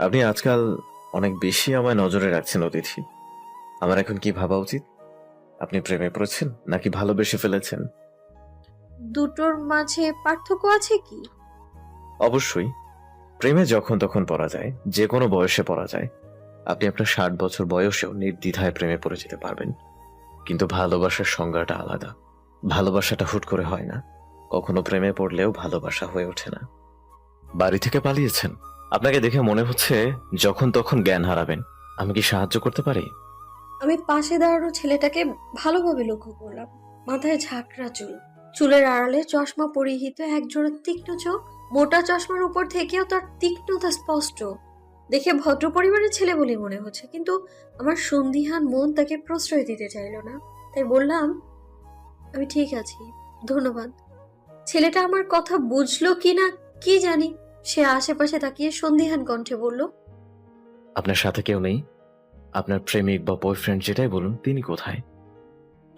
আপনি আজকাল অনেক বেশি আমায় নজরে রাখছেন অতিথি। আমার এখন কি ভাবা উচিত? আপনি প্রেমে পড়েছেন নাকি ভালোবেসে ফেলেছেন? দুটোর মাঝে পার্থক্য আছে কি? অবশ্যই। প্রেমে যখন তখন পড়া যায় যে কোনো বয়সে পড়া যায় আপনি আপনার ষাট বছর বয়সেও নির্দ্বিধায় প্রেমে পড়ে যেতে পারবেন। কিন্তু ভালোবাসার সংজ্ঞাটা আলাদা। ভালোবাসাটা হুট করে হয় না। কখনো প্রেমে পড়লেও ভালোবাসা হয়ে ওঠে না। বাড়ি থেকে পালিয়েছেন। আপনাকে দেখে মনে হচ্ছে যখন তখন জ্ঞান হারাবেন। আমি কি সাহায্য করতে পারি? আমি পাশে দাঁড়ানো ছেলেটাকে ভালোভাবে লক্ষ্য করলাম। মাথায় ঝাঁকড়া চুল। চুলের আড়ালে চশমা পরিহিত একজোড়া তীক্ষ্ণ চোখ। মোটা চশমার উপর থেকেও তার তীক্ষ্ণতা স্পষ্ট। দেখে ভদ্র পরিবারের ছেলে বলে মনে হচ্ছে, কিন্তু আমার সন্দিহান মন তাকে প্রশ্রয় দিতে চাইল না। তাই বললাম, আমি ঠিক আছি। ধন্যবাদ। ছেলেটা আমার কথা বুঝলো কি না কি জানি? সে আশেপাশে তাকিয়ে সন্দিহান কণ্ঠে বলল আপনার সাথে কেউ নেই? আপনার প্রেমিক বা বয়ফ্রেন্ড যেটাই বলুন তিনি কোথায়?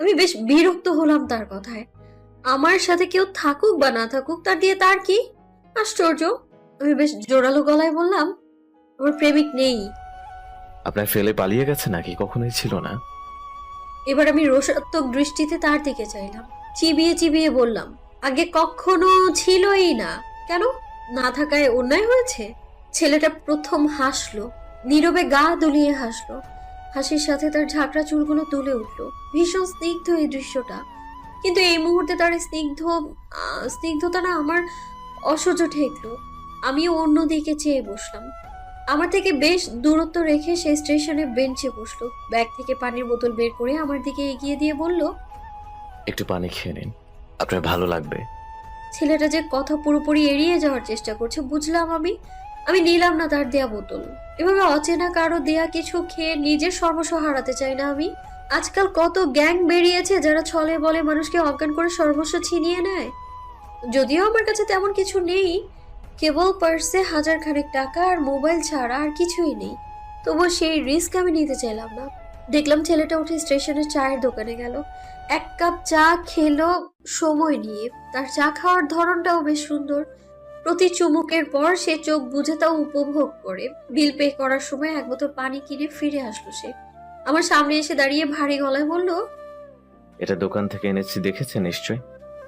আমি বেশ বিরক্ত হলাম তার কথায়। আমার সাথে কেউ থাকুক বা না থাকুক তার দিয়ে তার কি আশ্চর্য? আমি বেশ জোরালো গলায় বললাম আমার প্রেমিক নেই। আপনার ফেলে পালিয়ে গেছে নাকি? কখনোই ছিল না। এবার আমি রোষাত্মক দৃষ্টিতে তার দিকে চাইলাম। চিবিয়ে চিবিয়ে বললাম আগে কখনো ছিলই না। কেন? না থাকায় অন্যায় হয়েছে? ছেলেটা প্রথম হাসলো, নীরবে গা দুলিয়ে হাসলো। হাসির সাথে তার ঝাঁকড়া চুলগুলো তুলে উঠল। ভীষণ স্নিগ্ধ এই দৃশ্যটা। কিন্তু এই মুহূর্তে তার স্নিগ্ধ স্নিগ্ধতা না আমার অসহ্য ঠেকলো। আমি অন্যদিকে চেয়ে বসলাম। আমার থেকে বেশ দূরত্ব রেখে সে স্টেশনে বেঞ্চে বসল। ব্যাগ থেকে পানির বোতল বের করে আমার দিকে এগিয়ে দিয়ে বলল, একটু পানি খেয়ে নিন। আপনার ভালো লাগবে। ছেলেটা যে কথা পুরোপুরি এড়িয়ে যাওয়ার চেষ্টা করছে, বুঝলাম আমি। আমি নিলাম না তার দেয়া বোতল। এভাবে অচেনা কারও দেয়া কিছু খেয়ে নিজের সর্বস্ব হারাতে চাই না আমি। আজকাল কত গ্যাং বেরিয়েছে যারা ছলে বলে মানুষকে অজ্ঞান করে সর্বস্ব ছিনিয়ে নেয়। যদিও আমার কাছে তেমন কিছু নেই। কেবল পার্সে হাজার খানেক টাকা আর মোবাইল ছাড়া আর কিছুই নেই। তবুও সেই রিস্ক আমি নিতে চাইলাম না। দেখলাম ছেলেটা উঠে স্টেশনের চায়ের দোকানে গেল। এক কাপ চা খেলো সময় নিয়ে। তার চা খাওয়ার ধরনটাও বেশ সুন্দর। প্রতি চুমুকের পর সে চোখ বুঝে তাও উপভোগ করে। বিল পে করার সময় এক বোতল পানি কিনে ফিরে আসলো সে। আমার সামনে এসে দাঁড়িয়ে ভারী গলায় বলল, এটা দোকান থেকে এনেছি দেখেছে নিশ্চয়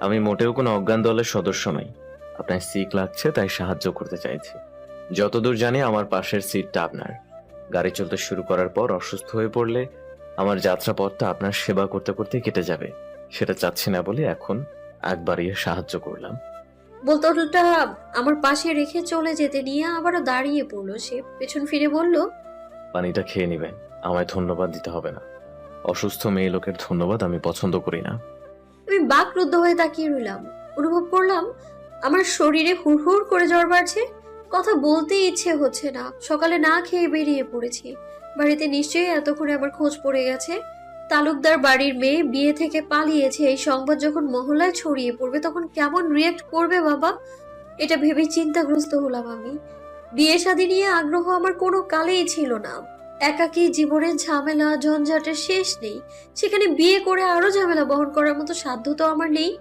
আমি মোটেও কোনো অজ্ঞান দলের সদস্য নই। আপনার সিক লাগছে, তাই সাহায্য করতে চাইছি। যতদূর জানি আমার পাশের সিটটা আপনার। গাড়ি চলতে শুরু করার পর অসুস্থ হয়ে পড়লে আমার যাত্রাপথটা আপনার সেবা করতে করতে কেটে যাবে। সেটা চাচ্ছি না বলে এখন আগ বাড়িয়ে সাহায্য করলাম। বোতলটা আমার পাশে রেখে চলে যেতে নিয়ে আবারও দাঁড়িয়ে পড়ল। সে পেছন ফিরে বলল পানিটা খেয়ে নেবেন আমায় ধন্যবাদ দিতে হবে না। অসুস্থ মেয়ে লোকের ধন্যবাদ আমি পছন্দ করি না। আমি বাকরুদ্ধ হয়ে তাকিয়ে রইলাম। অনুভব করলাম আমার শরীরে হুড়হুড় করে জ্বর বাড়ছে। কথা বলতে ইচ্ছে হচ্ছে না। সকালে না খেয়ে বেরিয়ে পড়েছি। বাড়িতে নিশ্চয়ই এতক্ষণে আমার খোঁজ পড়ে গেছে। তালুকদার বাড়ির মেয়ে বিয়ে থেকে পালিয়েছে। এই সংবাদ যখন মহলায় ছড়িয়ে পড়বে, তখন কেমন রিয়েক্ট করবে বাবা? এটা ভেবে চিন্তাগ্রস্ত হলাম আমি। বিয়ে শাদী নিয়ে আগ্রহ আমার কোনো কালেই ছিল না। একাকী জীবনের ঝামেলা ঝঞ্ঝাটের শেষ নেই। সেখানে বিয়ে করে আরও ঝামেলা বহন করার মতো সাধ্য তো আমার নেই।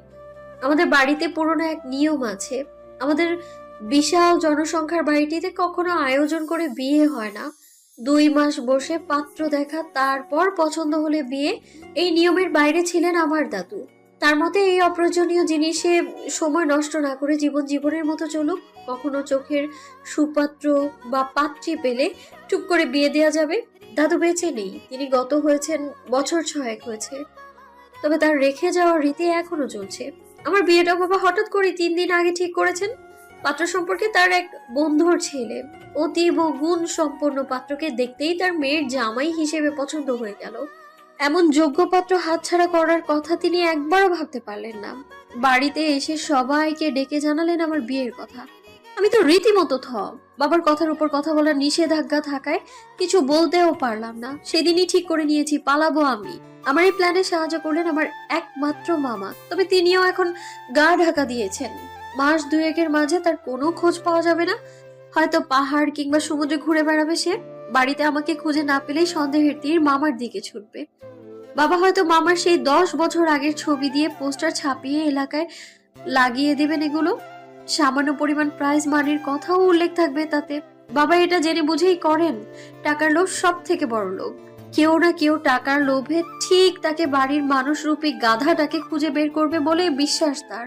আমাদের বাড়িতে পুরনো এক নিয়ম আছে। আমাদের বিশাল জনসংখ্যার বাড়িটিতে কখনো আয়োজন করে বিয়ে হয় না। দুই মাস বসে পাত্র দেখা, তারপর পছন্দ হলে বিয়ে। এই নিয়মের বাইরে ছিলেন আমার দাদু। তার মতে এই অপ্রয়োজনীয় জিনিসে সময় নষ্ট না করে জীবন জীবনের মতো চলুক। কখনো চোখের সুপাত্র বা পাত্রী পেলে টুক করে বিয়ে দেওয়া যাবে। দাদু বেঁচে নেই। তিনি গত হয়েছেন, বছর ছয়েক হয়েছে। তবে তার রেখে যাওয়ার রীতি এখনও চলছে। আমার বিয়েটা বাবা হঠাৎ করে তিন দিন আগে ঠিক করেছেন। পাত্র সম্পর্কে তার এক বন্ধুর ছেলে। অতীব গুণ সম্পন্ন পাত্রকে দেখতেই তার মেয়ের জামাই হিসেবে পছন্দ হয়ে গেল। এমন যোগ্য পাত্র হাতছাড়া করার কথা তিনি একবারও ভাবতে পারলেন না। বাড়িতে এসে সবাইকে ডেকে জানালেন আমার বিয়ের কথা। আমি তো রীতিমতো থ বাবার কথার উপর কথা বলার নিষেধাজ্ঞা থাকায় কিছু বলতেও পারলাম না। সেদিনই ঠিক করে নিয়েছি, পালাবো আমি। আমার এই প্ল্যানে সাহায্য করলেন আমার একমাত্র মামা। তবে তিনিও এখন গা ঢাকা দিয়েছেন। মাস দুয়েকের মাঝে তার কোনো খোঁজ পাওয়া যাবে না। হয়তো পাহাড় কিংবা সমুদ্রে ঘুরে বেড়াবে সে। বাড়িতে আমাকে খুঁজে না পেলেই সন্দেহের তীর মামার দিকে ছুটবে। বাবা হয়তো মামার সেই দশ বছর আগের ছবি দিয়ে পোস্টার ছাপিয়ে এলাকায় লাগিয়ে দেবেন এগুলো। সামান্য পরিমাণ প্রাইজ মানির কথাও উল্লেখ থাকবে তাতে। বাবা এটা জেনে বুঝেই করেন, টাকার লোভ সব থেকে বড় লোভ। কেউ না কেউ টাকার লোভে ঠিক তাকে বাড়ির মানুষ রূপী গাধাটাকে খুঁজে বের করবে বলে বিশ্বাস তার।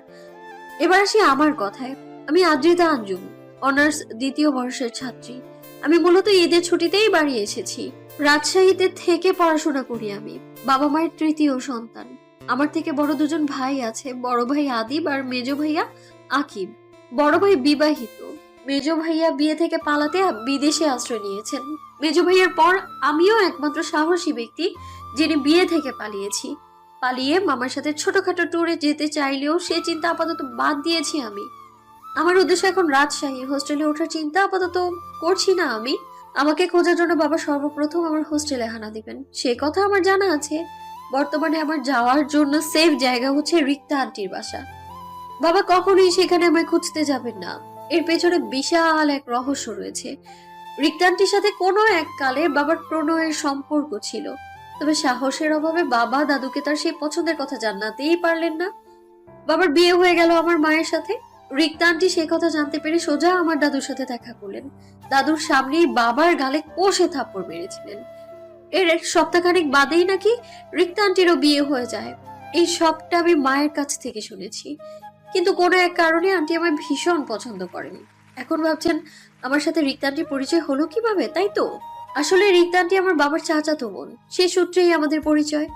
এবার আসি আমার কথায়। আমি আদ্রিতা আঞ্জুম, অনার্স দ্বিতীয় বর্ষের ছাত্রী। আমি মূলত ঈদের ছুটিতেই বাড়ি এসেছি। রাজশাহীতে থেকে পড়াশোনা করি আমি। বাবা মায়ের তৃতীয় সন্তান। আমার থেকে বড় দুজন ভাই আছে, বড় ভাই আদিব আর মেজ ভাইয়া আকিব। বড় ভাই বিবাহিত। মেজ ভাইয়া বিয়ে থেকে পালাতে বিদেশে আশ্রয় নিয়েছেন। মেজ ভাইয়ার পর আমিও একমাত্র সাহসী ব্যক্তি যিনি বিয়ে থেকে পালিয়েছি। পালিয়ে মামার সাথে ছোটখাটো ট্যুরে যেতে চাইলেও সে চিন্তা আপাতত বাদ দিয়েছি আমি। আমার উদ্দেশ্য এখন রাজশাহী। হোস্টেলে ওঠার চিন্তা আপাতত করছি না আমি। আমাকে খোঁজার জন্য বাবা সর্বপ্রথম আমার হোস্টেলে হানা দিবেন। সে কথা আমার জানা আছে। বর্তমানে আমার যাওয়ার জন্য সেফ জায়গা হচ্ছে রিক্তা আন্টির বাসা। বাবা কখনোই সেখানে আমায় খুঁজতে যাবেন না। এর পেছনে বিশাল এক রহস্য রয়েছে। রিক্তা আন্টির সাথে কোনো এক কালে বাবার প্রণয়ের সম্পর্ক ছিল। তবে সাহসের অভাবে বাবা দাদুকে তার সেই পছন্দের কথা জানাতেই পারলেন না। বাবার বিয়ে হয়ে গেল আমার মায়ের সাথে। রিক্তা আন্টি সে কথা জানতে পেরে সোজা আমার দাদুর সাথে দেখা করলেন। দাদুর সামনেই বাবার গালে কষে থাপ্পড় মেরেছিলেন। এর এক সপ্তাহখানেক বাদেই নাকি রিক্তা আন্টিরও বিয়ে হয়ে যায়। এই সবটা আমি মায়ের কাছ থেকে শুনেছি। কিন্তু কোনো এক কারণে আন্টি আমায় ভীষণ পছন্দ করেন। এখন ভাবছেন, আমার সাথে রিক্তা পরিচয় হলো কীভাবে, তাই তো? আসলে রিক্তা আন্টি আমার বাবার চাচাতো বোন। সেই সূত্রেই আমাদের পরিচয়।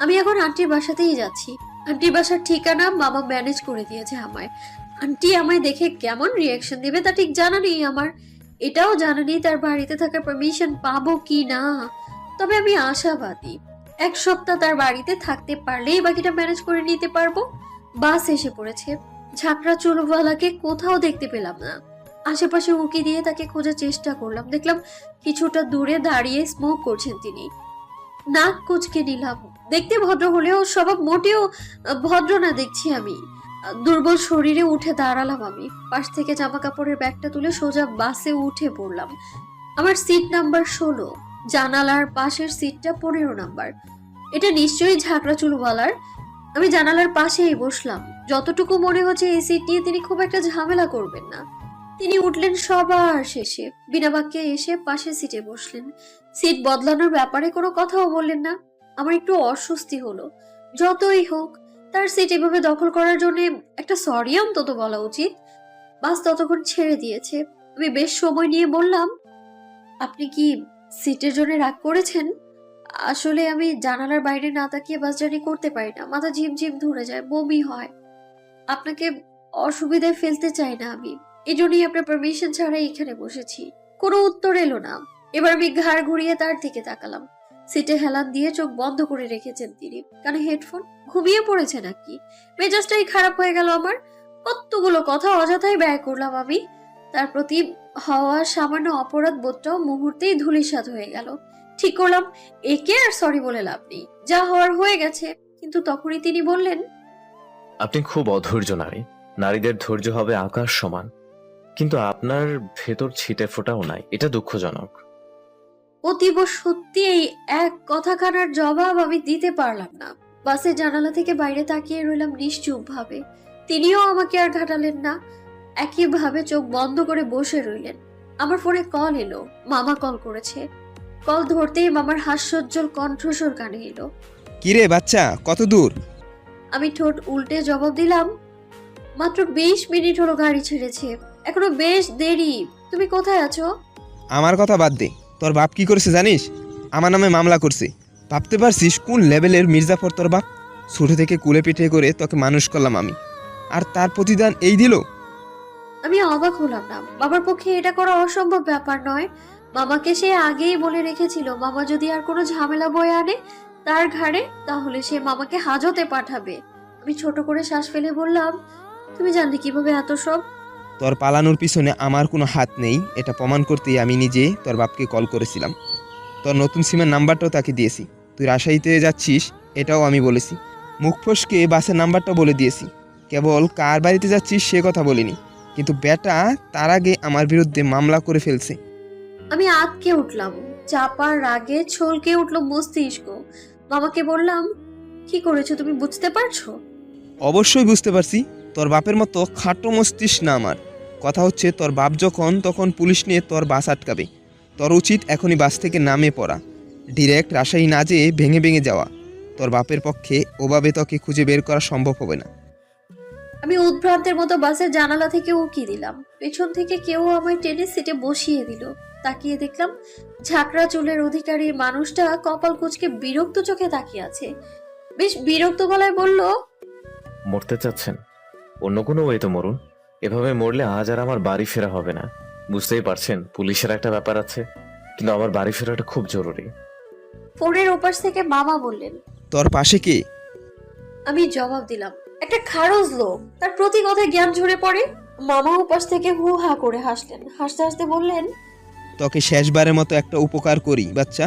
আমি এখন আন্টির বাসাতেই যাচ্ছি। আন্টির বাসার ঠিকানা মামা ম্যানেজ করে দিয়েছে আমায়। আন্টি আমায় দেখে কেমন রিয়াকশন দেবে তা ঠিক জানা নেই আমার। এটাও জানা নেই তার বাড়িতে থাকার পারমিশন পাবো কি না। তবে আমি আশাবাদী, এক সপ্তাহ তার বাড়িতে থাকতে পারলেই বাকিটা ম্যানেজ করে নিতে পারব। বাস এসে পড়েছে। ঝাঁকড়া চুলওয়ালাকে কোথাও দেখতে পেলাম না। আশেপাশে উঁকি দিয়ে তাকে খোঁজার চেষ্টা করলাম। দেখলাম কিছুটা দূরে দাঁড়িয়ে স্মোক করছেন তিনি। নাক কুচকে নিলাম। দেখতে ভদ্র হলেও স্বভাব মোটেও ভদ্র না দেখছি আমি। দুর্বল শরীরে উঠে দাঁড়ালাম আমি। পাশ থেকে জামা কাপড়ের ব্যাগটা তুলে সোজা বাসে উঠে পড়লাম। আমার সিট নাম্বার ষোলো। জানালার পাশের সিটটা পনেরো নাম্বার এটা নিশ্চয়ই ঝাঁকড়া চুলওয়ালার। আমি জানালার পাশেই বসলাম। যতটুকু মনে হচ্ছে এই সিট নিয়ে তিনি খুব একটা ঝামেলা করবেন না। তিনি উঠলেন সবার শেষে। বিনা বাক্যে এসে পাশের সিটে বসলেন। সিট বদলানোর ব্যাপারে কোনো কথাও বললেন না। আমার একটু অস্বস্তি হলো। যতই হোক, তার সিট এভাবে দখল করার জন্য একটা সরি অন্তত বলা উচিত। বাস ততক্ষণ ছেড়ে দিয়েছে। আমি বেশ সময় নিয়ে বললাম, আপনি কি সিটের জন্য রাগ করেছেন? আসলে আমি জানালার বাইরে না তাকিয়ে বাস জার্নি করতে পারি না। মাথা ঝিমঝিম ধরে যায়, বমি হয়। আপনাকে অসুবিধায় ফেলতে চাই না আমি। এই জন্যই আপনার পারমিশন ছাড়াই এখানে বসেছি। কোনো উত্তর এলো না। এবার আমি ঘাড় ঘুরিয়ে তার দিকে তাকালাম। সিটে হেলান দিয়ে চোখ বন্ধ করে রেখেছেন তিনি। কানে হেডফোন? ঘুমিয়ে পড়েছে নাকি? মেজাজটাই খারাপ হয়ে গেল আমার। কতগুলো কথা অযথাই ব্যয় করলাম আমি। তার প্রতি হওয়া সামান্য অপরাধ বোধটাও মুহূর্তেই ধুলিসাৎ হয়ে গেল। ঠিক করলাম, একে আর সরি বলে লাভ নেই। যা হওয়ার হয়ে গেছে। কিন্তু তখনই তিনি বললেন, আপনি খুব অধৈর্য নারী। নারীদের ধৈর্য হবে আকাশ সমান। কিন্তু আপনার ভেতর ছিটে ফোটাও নাই। এটা দুঃখজনক। অতীব সত্যি এই এক কথাখানার জবাব আমি দিতে পারলাম না। বাসের জানালা থেকে বাইরে তাকিয়ে রইলাম নিশ্চুপ ভাবে তিনিও আমাকে আর ঘাটালেন না। একইভাবে চোখ বন্ধ করে বসে রইলেন। আমার ফোনে কল এলো। মামা কল করেছে। কল ধরতেই মামার হাস্যোজ্জ্বল কণ্ঠস্বর কানে এলো। কিরে বাচ্চা কত দূর? আমি ঠোঁট উল্টে জবাব দিলাম মাত্র বিশ মিনিট হলো গাড়ি ছেড়েছে। এখনও বেশ দেরি। তুমি কোথায় আছো? আমার কথা বাদ দে। তোর বাপ কি করেছে জানিস? আমার নামে মামলা করছে। ভাবতে পারছিস কোন লেভেলের মির্জাফর তোর বাপ? ছোট থেকে কুলে পিঠে করে তোকে মানুষ করলাম আমি। আর তার প্রতিদান এই দিল? আমি অবাক হলাম না। বাবার পক্ষে এটা করা অসম্ভব ব্যাপার নয়। মামাকে সে আগেই বলে রেখেছিল মামা যদি আর কোনো ঝামেলা বয়ে আনে তার ঘাড়ে তাহলে সে মামাকে হাজতে পাঠাবে। আমি ছোট করে শ্বাস ফেলে বললাম তুমি জানলে কীভাবে এত সব? তোর পালানোর পিছনে আমার কোনো হাত নেই এটা প্রমাণ করতেই আমি নিজে তোর বাপকে কল করেছিলাম। তোর নতুন সিমের নাম্বারটাও তাকে দিয়েছি। তুই রাজশাহীতে যাচ্ছিস এটাও আমি বলেছি। মুখ ফসকে বাসের নাম্বারটা বলে দিয়েছি। কেবল কার বাড়িতে যাচ্ছিস সে কথা বলিনি। কিন্তু বেটা তার আগে আমার বিরুদ্ধে মামলা করে ফেলছে। আমি আতকে উঠলাম। চাপার রাগে ছলকে উঠল মস্তিষ্ক। মামাকে বললাম কি করেছ তুমি বুঝতে পারছ? অবশ্যই বুঝতে পারছি। তোর বাপের মতো খাটো মস্তিস না আমার। কথা হচ্ছে তোর বাপ যখন তখন পুলিশ নিয়ে তোর বাস আটকাবে। তোর উচিত এখনই বাস থেকে নামে পড়া। ডিরেক্ট রাজশাহী না যেয়ে ভেঙে ভেঙে যাওয়া। তোর বাপের পক্ষে ওভাবে তোকে খুঁজে বের করা সম্ভব হবে না। আমি উদ্ভ্রান্তের মতো বাসের জানালা থেকে উকি দিলাম। পেছন থেকে কেউ আমায় টেনে সিটে বসিয়ে দিল। তাকিয়ে দেখলাম ঝাঁকড়া চুলের অধিকারী মানুষটা কপাল কুচকে বিরক্ত চোখে তাকিয়ে আছে। বেশ বিরক্ত গলায় বলল মরতে চাচ্ছেন? অন্য কোনো ওয়েতে মরুন। এভাবে মরলে আজ আর আমার বাড়ি ফেরা হবে না। বুঝতেই পারছেন পুলিশের একটা ব্যাপার আছে কিন্তু আমার বাড়ি ফেরাটা খুব জরুরি। ফোনের ওপাশ থেকে মামা বললেন। তোর পাশে কে? আমি জবাব দিলাম একটা খারজ লোক। তার প্রতি কথায় জ্ঞান ঝরে পড়ে। মামা উপাস থেকে হু হা করে হাসলেন। হাসতে হাসতে বললেন তোকে শেষবারের মতো একটা উপকার করি বাচ্চা।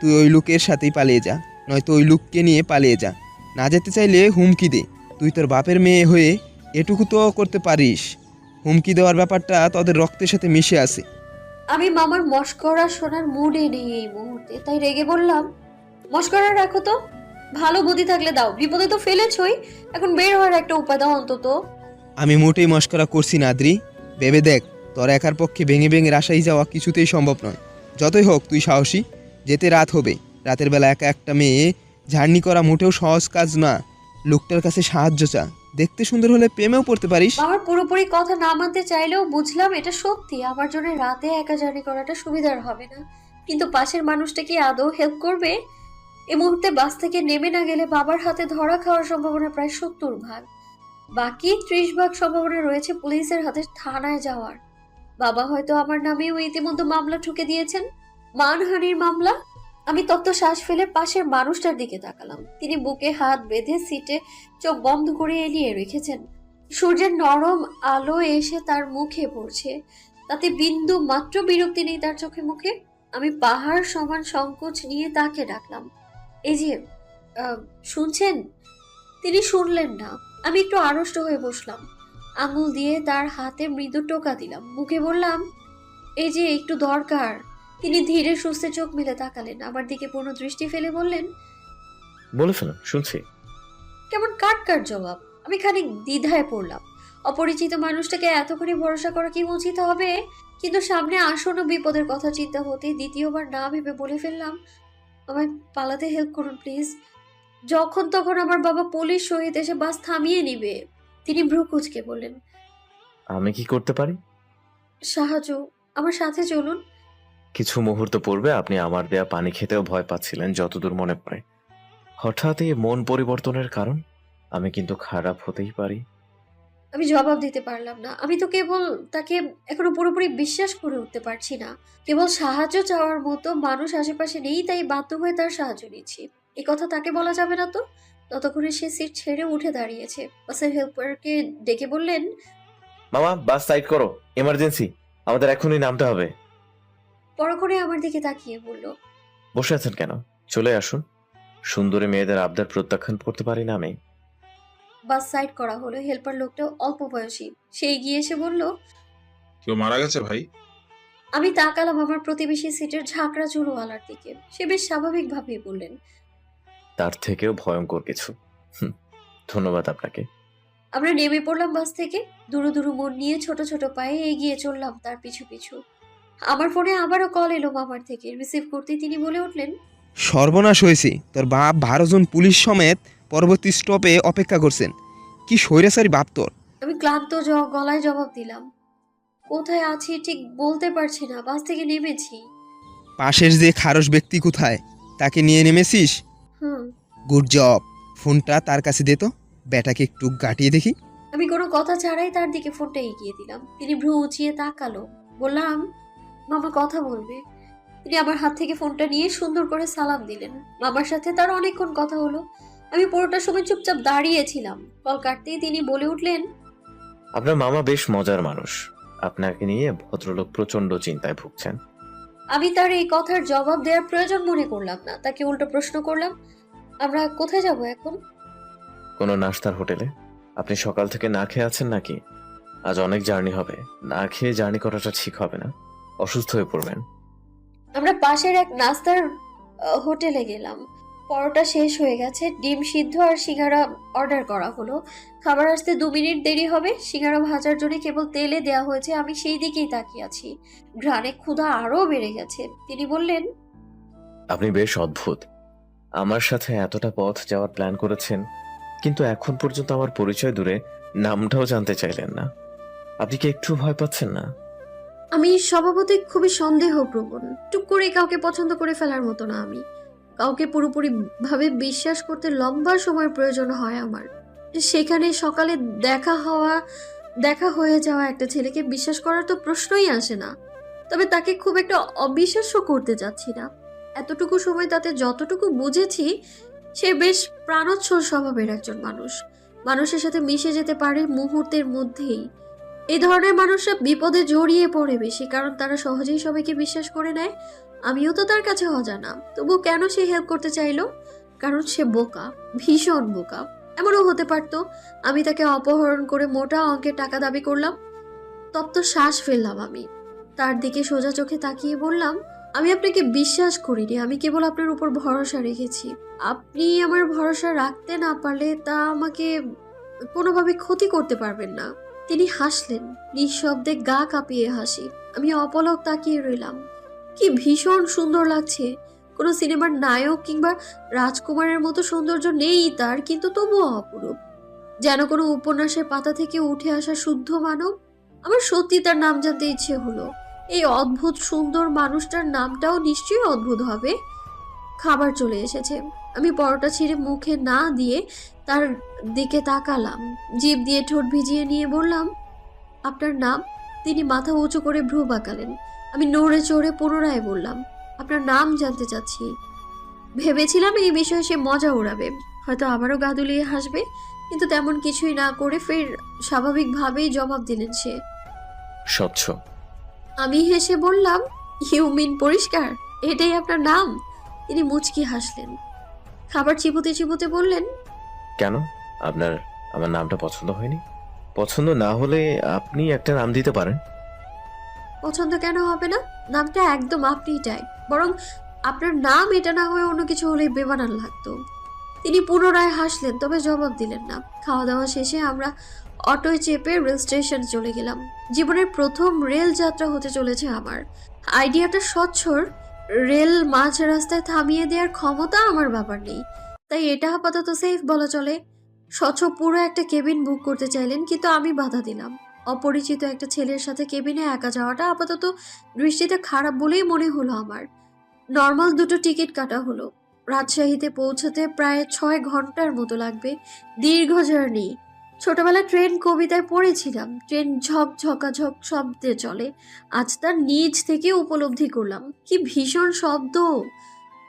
তুই ওই লোকের সাথেই পালিয়ে যা নয়তো ওই লোককে নিয়ে পালিয়ে যা। না যেতে চাইলে হুমকি দে। তুই তোর বাপের মেয়ে হয়ে এটুকু তো করতে পারিস। হুমকি দেওয়ার ব্যাপারটা তোদের রক্তের সাথে মিশে আছে। আমি মামার মস্করা শোনার মুডে নেই এই মুহূর্তে তাই রেগে বললাম মস্করা রাখো তো ভালো বুদ্ধি থাকলে দাও বিপদে তো ফেলেছই এখন বের হওয়ার একটা উপায় দাও অন্তত। আমি মোটেই মস্করা করছি না আদ্রি। ভেবে দেখ তোর একার পক্ষে ভেঙে ভেঙে রাশাই যাওয়া কিছুতেই সম্ভব নয়। যতই হোক তুই সাহসী যেতে রাত হবে। রাতের বেলা একা একটা মেয়ে ঝাড়নি করা মোটেও সহজ কাজ না। লোকটার কাছে সাহায্য চা। দেখতে সুন্দর হলে প্রেমেও পড়তে পারিস। মামার পুরোপুরি কথা না মানতে চাইলেও বুঝলাম এটা সত্যি, আমার জন্য রাতে একা জার্নি করাটা সুবিধার হবে না। কিন্তু পাশের মানুষটা কি আদৌ হেল্প করবে? এই মুহূর্তে বাস থেকে নেমে না গেলে বাবার হাতে ধরা খাওয়ার সম্ভাবনা প্রায় সত্তর ভাগ। বাকি ত্রিশ ভাগ সম্ভাবনা রয়েছে পুলিশের হাতে থানায় যাওয়ার। বাবা হয়তো আমার নামেও ইতিমধ্যে মামলা ঠুকে দিয়েছেন। মানহানির মামলা? আমি তত্ত্ব শ্বাস ফেলে পাশের মানুষটার দিকে তাকালাম। তিনি বুকে হাত বেঁধে সিটে চোখ বন্ধ করে এলিয়ে রেখেছেন। সূর্যের নরম আলো এসে তার মুখে পড়ছে। তাতে বিন্দু মাত্র বিরক্তি নেই তার চোখে মুখে। আমি পাহাড় সমান সংকোচ নিয়ে তাকে ডাকলাম। এই যে শুনছেন? তিনি শুনলেন না। আমি একটু আড়ষ্ট হয়ে বসলাম। আঙুল দিয়ে তার হাতে মৃদু টোকা দিলাম। মুখে বললাম, এই যে, একটু দরকার। তিনি ধীরে সুস্থে চোখ মেলে তাকালেন। আমার দিকে পূর্ণ দৃষ্টি ফেলে বললেন বলে ফেলুন শুনছি। কেমন কাট কাট জবাব? আমি খানিক দ্বিধায় পড়লাম। অপরিচিত মানুষটাকে এতখানি ভরসা করা কি উচিত হবে? কিন্তু সামনে আসন্ন বিপদের কথা চিন্তা হতে দ্বিতীয়বার না ভেবে বলে ফেললাম আমায় পালাতে হেল্প করুন প্লিজ যখন তখন আমার বাবা পুলিশ সহিত এসে বাস থামিয়ে নিবে। তিনি ভ্রু কুচকে বললেন আমি কি করতে পারি? সাহায্য আমার সাথে চলুন। কিছু মুহূর্ত পূর্বে আপনি আমার দেয়া পানি খেতেও ভয় পাচ্ছিলেন যতদূর মনে পড়ে। হঠাৎ এই মন পরিবর্তনের কারণ? আমি কিন্তু খারাপ হতেই পারি। আমি জবাব দিতে পারলাম না। আমি তো কেবল তাকে এখনও পুরোপুরি বিশ্বাস করে উঠতে পারছি না। কেবল সাহায্য চাওয়ার মতো মানুষ আশেপাশে নেই তাই বাধ্য হয়ে তার সাহায্য নিচ্ছি। এ কথা তাকে বলা যাবে না তো? ততক্ষণে সে সিট ছেড়ে উঠে দাঁড়িয়েছে। বাসের হেল্পারকে ডেকে বললেন মামা বাস সাইড করো। এমার্জেন্সি। আমাদের এখনই নামতে হবে। পরক্ষণে আমার দিকে তাকিয়ে বলল বসে আছেন কেন? চলে আসুন। সুন্দরী মেয়েদের আবদার প্রত্যাখ্যান করতে পারি না আমি। বাস সাইড করা হলো হেল্পার লোকটা অল্প বয়সী। সে এগিয়ে এসে বলল কেউ মারা গেছে ভাই? আমি তাকালাম আমার প্রতিবেশী সিটের ঝাঁকড়া চুলওয়ালার দিকে। সে বেশ স্বাভাবিকভাবেই বললেন তার থেকেও ভয়ঙ্কর কিছু। হুম, ধন্যবাদ আপনাকে। আমরা নেমে পড়লাম বাস থেকে। দুরু দুরু মন নিয়ে ছোট ছোট পায়ে এগিয়ে চললাম তার পিছু পিছু। আমার ফোনে আবারও কল এলো মামার থেকে। রিসিভ করতে তিনি বলে উঠলেন সর্বনাশ হয়েছে। তোর বাপ বারো জন পুলিশ সমেত পরবর্তী স্টপে অপেক্ষা করছেন। কি স্বৈরাচারী বাপ তোর। আমি ক্লান্ত জ- গলায় জবাব দিলাম কোথায় আছি ঠিক বলতে পারছি না বাস থেকে নেমেছি। পাশের যে খারস ব্যক্তি কোথায় তাকে নিয়ে নেমেছিস? হুম। Good job. ফোনটা তার কাছে দে তো ব্যাটাকে একটু গাটিয়ে দেখি। আমি কোনো কথা ছাড়াই তার দিকে ফোনটা এগিয়ে দিলাম। তিনি ভ্রু উঁচিয়ে তাকালো। বললাম মামা কথা বলবে। তিনি আমার হাত থেকে ফোনটা নিয়ে সুন্দর করে সালাম দিলেন। মামার সাথে তার অনেকক্ষণ কথা হলো। আমি পুরোটা সময় চুপচাপ দাঁড়িয়েছিলাম। কল কাটতেই তিনি বলে উঠলেন আপনার মামা বেশ মজার মানুষ। আপনাকে নিয়ে ভদ্রলোক প্রচণ্ড চিন্তায় ভুগছেন। আমি তার এই কথার জবাব দেওয়ার প্রয়োজন মনে করলাম না। তাকে উল্টো প্রশ্ন করলাম আমরা কোথায় যাব এখন? কোনো নাস্তার হোটেলে? আপনি সকাল থেকে না খেয়ে আছেন নাকি? আজ অনেক জার্নি হবে। না খেয়ে জার্নি করাটা ঠিক হবে না। অসুস্থ হয়ে পড়বেন। আমরা পাশের এক নাস্তার হোটেলে গেলাম। পরোটা শেষ হয়ে গেছে ডিম সিদ্ধ আর সিঙ্গারা অর্ডার করা হলো। খাবার আসতে দু মিনিট দেরি হবে সিঙ্গারা ভাজার জন্য কেবল তেলে দেওয়া হয়েছে আমি সেই দিকেই তাকিয়ে আছি। ঘ্রাণে ক্ষুধা আরও বেড়ে গেছে। তিনি বললেন আপনি বেশ অদ্ভুত। আমার সাথে এতটা পথ যাওয়ার প্ল্যান করেছেন কিন্তু এখন পর্যন্ত আমার পরিচয় দূরে নামটাও জানতে চাইলেন না। আপনি কি একটু ভয় পাচ্ছেন না? আমি স্বভাবতই খুবই সন্দেহপ্রবণ। টুক করে কাউকে পছন্দ করে ফেলার মতো না আমি। কাউকে পুরোপুরি ভাবে বিশ্বাস করতে লম্বা সময় প্রয়োজন হয় আমার। সেখানে সকালে দেখা হওয়া, দেখা হয়ে যাওয়া একটা ছেলেকে বিশ্বাস করার তো প্রশ্নই আসে না। তবে তাকে খুব একটা অবিশ্বাস্য করতে যাচ্ছি না। এতটুকু সময় তাতে যতটুকু বুঝেছি, সে বেশ প্রাণোচ্ছল স্বভাবের একজন মানুষ। মানুষের সাথে মিশে যেতে পারে মুহূর্তের মধ্যেই। এই ধরনের মানুষরা বিপদে জড়িয়ে পড়ে বেশি, কারণ তারা সহজেই সবাইকে বিশ্বাস করে নেয়। আমিও তো তার কাছে অজানা। তবু কেন সে হেল্প করতে চাইলো? কারণ সে বোকা, ভীষণ বোকা। এমনও হতে পারতো, আমি তাকে অপহরণ করে মোটা অঙ্কের টাকা দাবি করলাম, তপ্ত শ্বাস ফেললাম আমি। তার দিকে সোজা চোখে তাকিয়ে বললাম, আমি আপনাকে বিশ্বাস করিনি, আমি কেবল আপনার উপর ভরসা রেখেছি। আপনি আমার ভরসা রাখতে না পারলে তা আমাকে কোনোভাবে ক্ষতি করতে পারবেন না। তিনি হাসলেন। নিঃশব্দে গা কাঁপিয়ে হাসি। আমি অপলক তাকিয়ে রইলাম। কি ভীষণ সুন্দর লাগছে। কোনো সিনেমার নায়ক কিংবা রাজকুমারের মতো সৌন্দর্য নেই তার, কিন্তু তবুও অপরূপ। যেন কোনো উপন্যাসের পাতা থেকে উঠে আসা শুদ্ধ মানব? আমার সত্যি তার নাম জানতে ইচ্ছে হলো। এই অদ্ভুত সুন্দর মানুষটার নামটাও নিশ্চয়ই অদ্ভুত হবে? খাবার চলে এসেছে। আমি পরোটা ছিঁড়ে মুখে না দিয়ে তার দিকে তাকালাম জিভ দিয়ে ঠোঁট ভিজিয়ে নিয়ে বললাম আপনার নাম? তিনি মাথা উঁচু করে ভ্রু বাঁকালেন। আমি নড়ে চড়ে পুনরায় বললাম আপনার নাম জানতে চাচ্ছি। ভেবেছিলাম এই বিষয়ে সে মজা উড়াবে হয়তো আবারও গা দুলিয়ে হাসবে কিন্তু তেমন কিছুই না করে ফের স্বাভাবিকভাবেই জবাব দিলেন সে। স্বচ্ছ। আমি হেসে বললাম হিউমিন পরিষ্কার এটাই আপনার নাম? তিনি মুচকি হাসলেন। খাবার চিবুতে চিবুতে বললেন কেন? আপনার, আমার নামটা পছন্দ হয়নি? পছন্দ না হলে আপনি একটা নাম দিতে পারেন। পছন্দ কেন হবে না? নামটা একদম আপনিটাই বরং আপনার নাম এটা না হয়ে অন্য কিছু হলেই বেমানান লাগতো। তিনি পুনরায় হাসলেন, তবে জবাব দিলেন না। খাওয়া দাওয়া শেষে আমরা অটোয় চেপে রেল স্টেশন চলে গেলাম। জীবনের প্রথম রেল যাত্রা হতে চলেছে আমার। আইডিয়াটা স্বচ্ছর। রেল মাঝ রাস্তায় থামিয়ে দেওয়ার ক্ষমতা আমার বাবার নেই। তাই এটা আপাতত সেফ বলা চলে। স্বচ্ছ পুরো একটা কেবিন বুক করতে চাইলেন, কিন্তু আমি বাধা দিলাম। অপরিচিত একটা ছেলের সাথে কেবিনে একা যাওয়াটা আপাতত দৃষ্টিতে খারাপ বলেই মনে হলো আমার। নর্মাল দুটো টিকিট কাটা হলো। রাজশাহীতে পৌঁছাতে প্রায় ছয় ঘণ্টার মতো লাগবে। দীর্ঘ জার্নি ছোটবেলায় ট্রেন কবিতায় পড়েছিলাম। ট্রেন ঝক ঝকাঝক শব্দে চলে। আজ তার নিজ থেকে উপলব্ধি করলাম। কি ভীষণ শব্দ!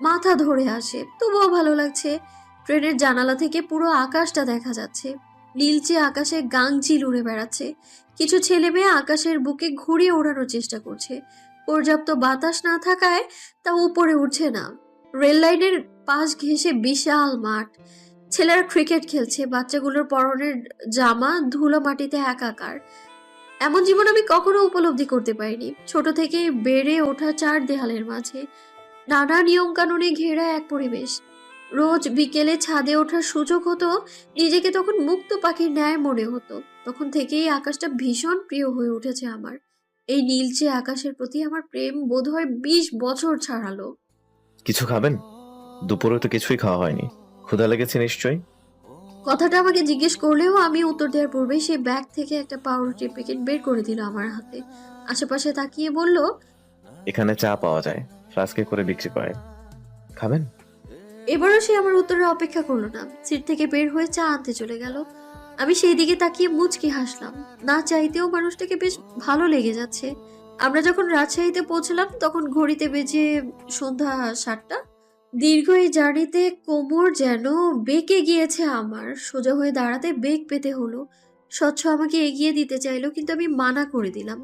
মাথা ধরে আসে, তবুও ভালো লাগছে। ট্রেনের জানালা থেকে পুরো আকাশটা দেখা যাচ্ছে। নীলচে আকাশে গাংচিল উড়ে বেড়াচ্ছে। কিছু ছেলে মেয়ে আকাশের বুকে ঘুরিয়ে ওড়ানোর চেষ্টা করছে। পর্যাপ্ত বাতাস না থাকায় তা উপরে উঠছে না। রেল লাইনের পাশ ঘেঁষে বিশাল মাঠ। ছেলেরা ক্রিকেট খেলছে, বাচ্চাগুলোর পরনের জামা ধুলো মাটিতে একাকার। এমন জীবন আমি কখনো উপলব্ধি করতে পারিনি। ছোট থেকে বেড়ে ওঠা চার দেহালের মাঝে। নানা নিয়ম কানুনে ঘেরা এক পরিবেশ। রোজ বিকেলে ছাদে ওঠার সুযোগ হতো নিজেকে তখন মুক্ত পাখির ন্যায় মনে হতো। তখন থেকেই আকাশটা ভীষণ প্রিয় হয়ে উঠেছে আমার। এই নীলচে আকাশের প্রতি আমার প্রেম বোধ হয় বিশ বছর ছাড়ালো। কিছু খাবেন? দুপুরে তো কিছুই খাওয়া হয়নি। ক্ষুধা লেগেছে নিশ্চয়ই? কথাটা আমাকে জিজ্ঞেস করলেও আমি উত্তর দেওয়ার পূর্বে সে ব্যাগ থেকে একটা পাউরুটির প্যাকেট বের করে দিল আমার হাতে। আশেপাশে তাকিয়ে বলল এখানে চা পাওয়া যায়। ফ্লাস্কে করে বিক্রি করে। খাবেন? এবারও সে আমার উত্তরের অপেক্ষা করল না। সিট থেকে বের হয়ে চা আনতে চলে গেল। আমি সেই দিকে তাকিয়ে মুচকি হাসলাম। না চাইতেও মানুষটাকে বেশ ভালো লেগে যাচ্ছে। আমরা যখন রাজশাহীতে পৌঁছলাম, তখন ঘড়িতে বেজে সন্ধ্যা সাতটা। দীর্ঘ এই জার্নিতে কোমর যেন বেঁকে গিয়েছে আমার। সোজা হয়ে দাঁড়াতে বেগ পেতে হলো। স্বচ্ছ আমাকে এগিয়ে দিতে চাইলো, কিন্তু আমি মানা করে দিলাম।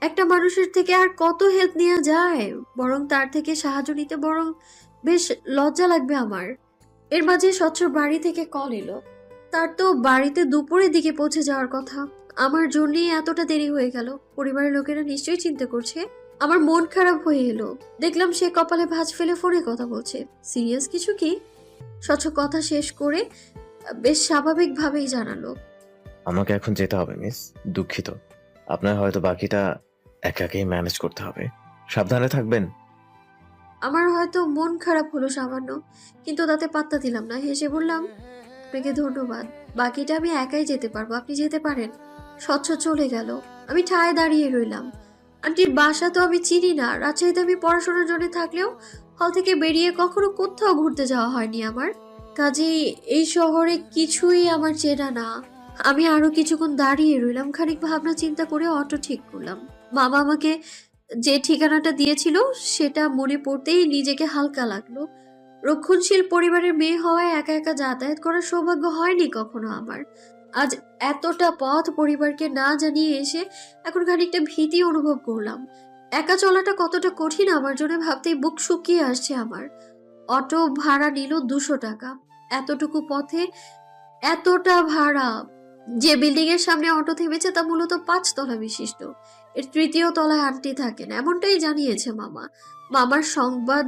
একটা মানুষের থেকে আর কত হেল্প নেওয়া যায়? বরং তার থেকে সাহায্য নিতে বরং বেশ লজ্জা লাগবে আমার। এর মাঝে স্বচ্ছ বাড়ি থেকে কল এলো। তার তো বাড়িতে দুপুরের দিকে পৌঁছে যাওয়ার কথা। আমার জন্যই এতটা দেরি হয়ে গেল। পরিবারের লোকেরা নিশ্চয়ই চিন্তা করছে। আমার মন খারাপ হয়ে এলো। দেখলাম সে কপালে ভাঁজ ফেলে ফোনে কথা বলছে। সিরিয়াস কিছু কি? স্বচ্ছ কথা শেষ করে বেশ স্বাভাবিকভাবেই জানালো। আমাকে এখন যেতে হবে মিস দুঃখিত। আপনার হয়তো বাকিটা একাকেই ম্যানেজ করতে হবে। সাবধানে থাকবেন। আমার হয়তো মন খারাপ হলো সামান্য, কিন্তু তাতে পাত্তা দিলাম না। হেসে বললাম, আপনাকে ধন্যবাদ। বাকিটা আমি একাই যেতে পারব। আপনি যেতে পারেন। স্বচ্ছ চলে গেল। আমি ঠায় দাঁড়িয়ে রইলাম। আন্টির বাসা তো আমি চিনি না। রাজশাহীতে আমি পড়াশোনার জন্য থাকলেও হল থেকে বেরিয়ে কখনো কোথাও ঘুরতে যাওয়া হয়নি আমার। কাজেই এই শহরে কিছুই আমার চেনা না। আমি আরও কিছুক্ষণ দাঁড়িয়ে রইলাম। খানিক ভাবনা চিন্তা করে অটো ঠিক করলাম। মামা আমাকে যে ঠিকানাটা দিয়েছিল, সেটা মনে পড়তেই নিজেকে হালকা লাগল। রক্ষণশীল পরিবারের মেয়ে হওয়ায় একা একা যাতায়াত করার সৌভাগ্য হয়নি কখনো আমার। আজ এতটা পথ পরিবারকে না জানিয়ে এসে এখন খানিকটা ভীতি অনুভব করলাম। একা চলাটা কতটা কঠিন আমার জন্য ভাবতেই বুক শুকিয়ে আসছে আমার। অটো ভাড়া নিল দুশো টাকা। এতটুকু পথে এতটা ভাড়া, যে বিল্ডিং এর সামনে অটো থেমেছে তা মূলত পাঁচতলা বিশিষ্ট। এর তৃতীয় তলায় আন্টি থাকেন, এমনটাই জানিয়েছে মামা। মামার সংবাদ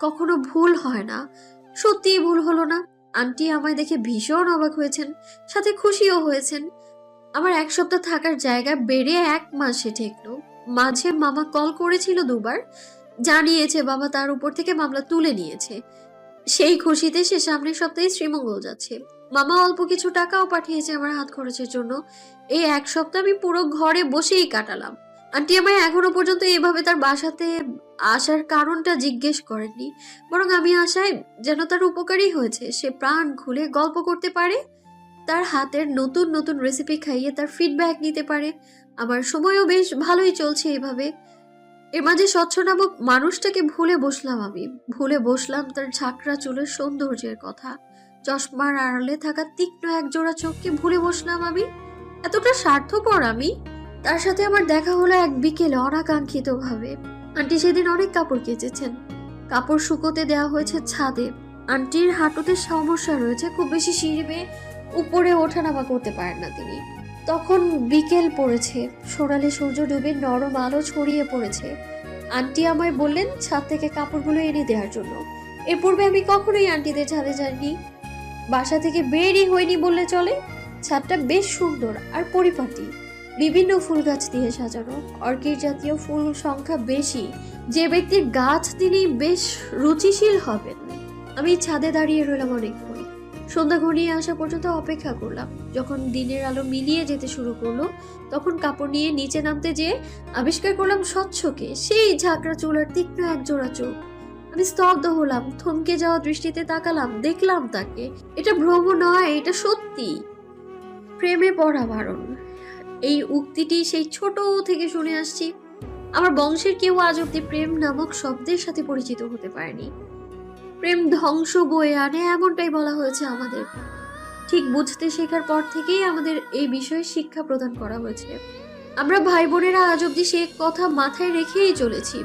কখনো ভুল হয় না। সত্যিই ভুল হলো না। আন্টি আমায় দেখে ভীষণ অবাক হয়েছেন, সাথে খুশিও হয়েছেন। আমার এক সপ্তাহ থাকার জায়গা বেড়ে এক মাসে ঠেকলো। মাঝে মামা কল করেছিল দুবার। জানিয়েছে বাবা তার উপর থেকে মামলা তুলে নিয়েছে। সেই খুশিতে সে সামনের সপ্তাহে শ্রীমঙ্গল যাচ্ছে। মামা অল্প কিছু টাকাও পাঠিয়েছে আমার হাত খরচের জন্য। এই এক সপ্তাহ আমি পুরো ঘরে বসেই কাটালাম। আন্টি আমায় এখনও পর্যন্ত এভাবে তার বাসাতে আসার কারণটা জিজ্ঞেস করেননি। বরং আমি আশায় যেন তার উপকারই হয়েছে। সে প্রাণ খুলে গল্প করতে পারে, তার হাতের নতুন নতুন রেসিপি খাইয়ে তার ফিডব্যাক নিতে পারে। আমার সময়ও বেশ ভালোই চলছে এভাবে। এর মাঝে স্বচ্ছ নামক মানুষটাকে ভুলে বসলাম আমি। ভুলে বসলাম তার ঝাঁকড়া চুলের সৌন্দর্যের কথা। চশমার আড়ালে থাকা তীক্ষ্ণ এক জোড়া চোখকে ভুলে বসলাম আমি। এতটা স্বার্থপর আমি? তার সাথে আমার দেখা হলো এক বিকেলে অনাকাঙ্ক্ষিত ভাবে আন্টি সেদিন অনেক কাপড় কেচেছেন। কাপড় শুকোতে দেওয়া হয়েছে ছাদে। আন্টির হাঁটুতে সমস্যা রয়েছে, খুব বেশি সিঁড়ি বেয়ে উপরে ওঠানামা করতে পারেন না তিনি। তখন বিকেল পড়েছে, সোনালি সূর্য ডুবে নরম আলো ছড়িয়ে পড়েছে। আন্টি আমায় বললেন, ছাদ থেকে কাপড়গুলো এনে দেওয়ার জন্য। এর পূর্বে আমি কখনোই আন্টিদের ছাদে যাইনি। বাসা থেকে বেরই হয়নি বললে চলে। ছাদটা বেশ সুন্দর আর পরিপাটি। বিভিন্ন ফুল গাছ দিয়ে সাজানো। অর্কিড জাতীয় ফুল সংখ্যা বেশি। যে ব্যক্তির গাছ তিনি বেশ রুচিশীল হবেন। আমি ছাদে দাঁড়িয়ে রইলাম অনেকক্ষণ। সন্ধ্যা ঘনিয়ে আসা পর্যন্ত অপেক্ষা করলাম। যখন দিনের আলো মিলিয়ে যেতে শুরু করল, তখন কাপড় নিয়ে নিচে নামতে যেয়ে আবিষ্কার করলাম স্বচ্ছকে। সেই ঝাঁকড়া চুলার তীক্ষ্ণ এক জোড়া চোখ। আমি স্তব্ধ হলাম, থমকে যাওয়া দৃষ্টিতে তাকালাম, দেখলাম তাকে। এটা ভ্রম নয়, এটা সত্যি। প্রেমে পড়া বারণ। এই উক্তিটি সেই ছোট থেকে শুনে আসছি। আমার বংশের কেউ আজ অব্দি প্রেম নামক শব্দের সাথে পরিচিত হতে পারেনি। প্রেম ধ্বংস বয়ে আনে এমনটাই বলা হয়েছে আমাদের। ঠিক বুঝতে শেখার পর থেকেই আমাদের এই বিষয়ে শিক্ষা প্রদান করা হয়েছে। আমরা ভাই বোনেরা আজ অব্দি সে কথা মাথায় রেখেই চলেছি।